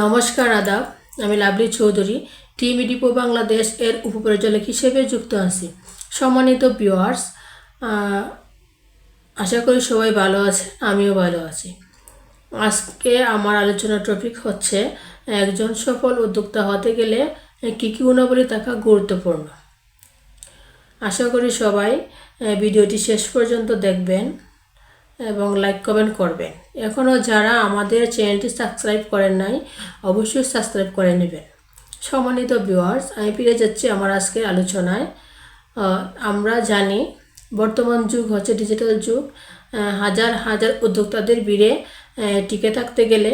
নমস্কার, আদাব। আমি Lovely Chowdhury, team depot Bangladesh এর উপপরিচালক হিসেবে যুক্ত আছি। সম্মানিত ভিউয়ার্স আশা করি সবাই ভালো আছে আমিও ভালো আছি। আজকে আমার আলোচনার টপিক হচ্ছে, একজন সফল উদ্যোক্তা হতে গেলে কী কী গুণাবলী থাকা গুরুত্বপূর্ণ। আশা করি সবাই ভিডিওটি শেষ পর্যন্ত দেখবেন। এবং লাইক কমেন্ট করবেন। এখনও যারা আমাদের চ্যানেলটি সাবস্ক্রাইব করেন নাই, অবশ্যই সাবস্ক্রাইব করে নেবেন। সম্মানিত ভিউয়ার্স আমি ফিরে যাচ্ছি আমার আজকের আলোচনায়। আমরা জানি বর্তমান যুগ হচ্ছে ডিজিটাল যুগ। হাজার হাজার উদ্যোক্তাদের ভিড়ে টিকে থাকতে গেলে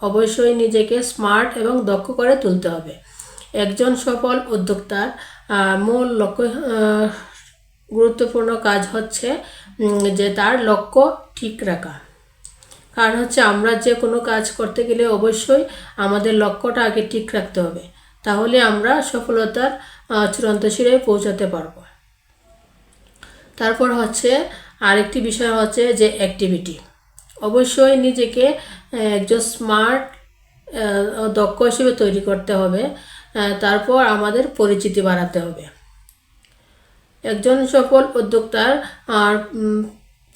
অবশ্যই নিজেকে স্মার্ট এবং দক্ষ করে তুলতে হবে। একজন সফল উদ্যোক্তার মূল লক্ষ্য গুরুত্বপূর্ণ কাজ হচ্ছে যে তার লক্ষ্য ঠিক রাখা। কারণ হচ্ছে আমরা যে কোনো কাজ করতে গেলে অবশ্যই আমাদের লক্ষ্যটা আগে ঠিক রাখতে হবে। তাহলে আমরা সফলতার চূড়ান্ত শিরায় পৌঁছাতে পারব। তারপর হচ্ছে আরেকটি বিষয় হচ্ছে যে অ্যাক্টিভিটি অবশ্যই নিজেকে একজন স্মার্ট দক্ষ হিসেবে তৈরি করতে হবে। তারপর আমাদের পরিচিতি বাড়াতে হবে। একজন সফল উদ্যোক্তার, আর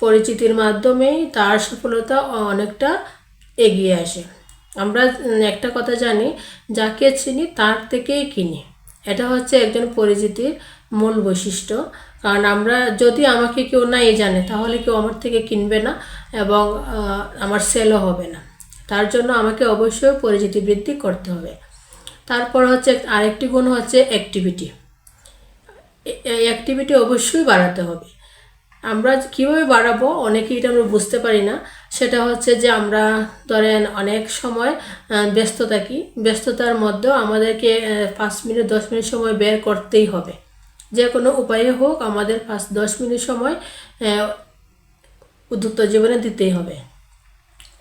পরিচিতির মাধ্যমেই তার সফলতা অনেকটা এগিয়ে আসে। আমরা একটা কথা জানি, যাকে চিনি তার থেকেই কিনি। এটা হচ্ছে একজন পরিচিতির মূল বৈশিষ্ট্য। কারণ আমরা, যদি আমাকে কেউ নাই জানে, তাহলে কেউ আমার থেকে কিনবে না এবং আমার সেলও হবে না। তার জন্য আমাকে অবশ্যই পরিচিতি বৃদ্ধি করতে হবে। তারপর হচ্ছে আরেকটি গুণ হচ্ছে অ্যাক্টিভিটি অ্যাক্টিভিটি অবশ্যই বাড়াতে হবে। আমরা কীভাবে বাড়াবো অনেকেই এটা আমরা বুঝতে পারি না। সেটা হচ্ছে যে আমরা ধরেন অনেক সময় ব্যস্ত থাকি। ব্যস্ততার মধ্যেও আমাদেরকে পাঁচ মিনিট, দশ মিনিট সময় বের করতেই হবে। যে কোনো উপায়ে হোক আমাদের পাঁচ, দশ মিনিট সময় উদ্যোক্তা জীবনে দিতেই হবে।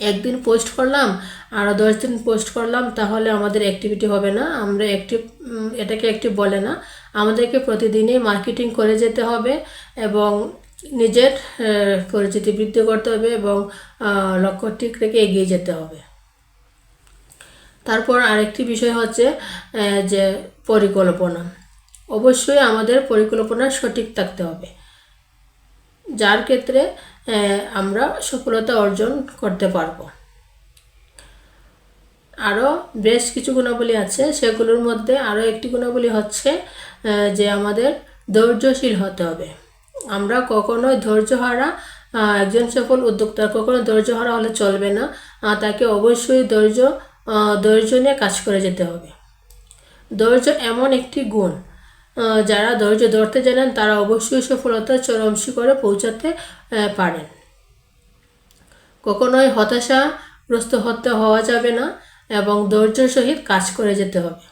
একদিন পোস্ট করলাম আরও দশ দিন পোস্ট করলাম, তাহলে আমাদের অ্যাক্টিভিটি হবে না। আমরা অ্যাক্টিভ এটাকে অ্যাক্টিভ বলে না। আমাদেরকে প্রতিদিনই মার্কেটিং করে যেতে হবে এবং নিজের পরিচিতি বৃদ্ধি করতে হবে এবং লক্ষ্য ঠিক রেখে এগিয়ে যেতে হবে। তারপর আরেকটি বিষয় হচ্ছে যে পরিকল্পনা। অবশ্যই আমাদের পরিকল্পনা সঠিক থাকতে হবে। যার ক্ষেত্রে আমরা সফলতা অর্জন করতে পারব। আরও বেশ কিছু গুণাবলী আছে সেগুলোর মধ্যে আরও একটি গুণাবলী হচ্ছে যে আমাদের ধৈর্যশীল হতে হবে। আমরা কখনোই ধৈর্যহারা আহ, একজন সফল উদ্যোক্তা কখনো ধৈর্যহারা হলে চলবে না তাকে অবশ্যই ধৈর্য ধৈর্য নিয়ে কাজ করে যেতে হবে। ধৈর্য এমন একটি গুণ যারা ধৈর্য ধরতে জানেন, তারা অবশ্যই সফলতার চরম শিখরে পৌঁছাতে পারেন। কখনোই হতাশাগ্রস্ত হতে হওয়া যাবে না এবং ধৈর্যের সহিত কাজ করে যেতে হবে।